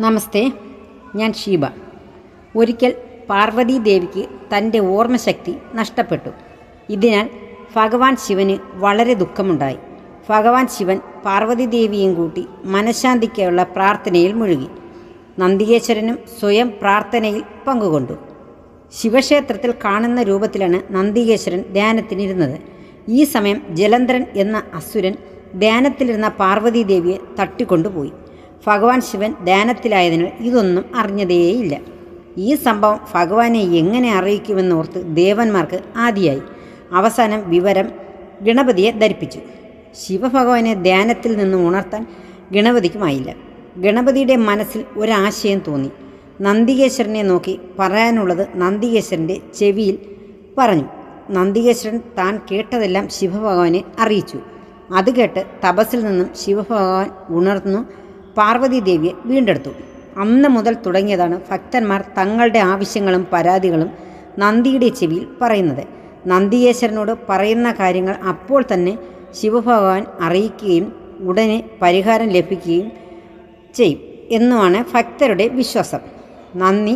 നമസ്തേ ഞാൻ ഷീബ. ഒരിക്കൽ പാർവതി ദേവിക്ക് തന്റെ ഓർമ്മശക്തി നഷ്ടപ്പെട്ടു. ഇതിനാൽ ഭഗവാൻ ശിവന് വളരെ ദുഃഖമുണ്ടായി. ഭഗവാൻ ശിവൻ പാർവതി ദേവിയും കൂട്ടി മനഃശാന്തിക്കുള്ള പ്രാർത്ഥനയിൽ മുഴുകി. നന്ദികേശ്വരനും സ്വയം പ്രാർത്ഥനയിൽ പങ്കുകൊണ്ടു. ശിവക്ഷേത്രത്തിൽ കാണുന്ന രൂപത്തിലാണ് നന്ദികേശ്വരൻ ധ്യാനത്തിനിരുന്നത്. ഈ സമയം ജലന്ധരൻ എന്ന അസുരൻ ധ്യാനത്തിലിരുന്ന പാർവതി ദേവിയെ തട്ടിക്കൊണ്ടുപോയി. ഭഗവാൻ ശിവൻ ധ്യാനത്തിലായതിനാൽ ഇതൊന്നും അറിഞ്ഞതേയില്ല. ഈ സംഭവം ഭഗവാനെ എങ്ങനെ അറിയിക്കുമെന്നോർത്ത് ദേവന്മാർക്ക് ആദിയായി. അവസാനം വിവരം ഗണപതിയെ ധരിപ്പിച്ചു. ശിവഭഗവാനെ ധ്യാനത്തിൽ നിന്ന് ഉണർത്താൻ ഗണപതിക്കുമായില്ല. ഗണപതിയുടെ മനസ്സിൽ ഒരാശയം തോന്നി. നന്ദികേശ്വരനെ നോക്കി പറയാനുള്ളത് നന്ദികേശ്വരന്റെ ചെവിയിൽ പറഞ്ഞു. നന്ദികേശ്വരൻ താൻ കേട്ടതെല്ലാം ശിവഭഗവാനെ അറിയിച്ചു. അത് കേട്ട് തപസ്സിൽ നിന്നും ശിവഭഗവാൻ ഉണർന്നു. പാർവതി ദേവിയെ വീണ്ടെടുത്തു. അന്ന് മുതൽ തുടങ്ങിയതാണ് ഭക്തന്മാർ തങ്ങളുടെ ആവശ്യങ്ങളും പരാതികളും നന്ദിയുടെ ചെവിയിൽ പറയുന്നത്. നന്ദിയേശ്വരനോട് പറയുന്ന കാര്യങ്ങൾ അപ്പോൾ തന്നെ ശിവഭഗവാൻ അറിയിക്കുകയും ഉടനെ പരിഹാരം ലഭിക്കുകയും ചെയ്യും എന്നുമാണ് ഭക്തരുടെ വിശ്വാസം. നന്ദി.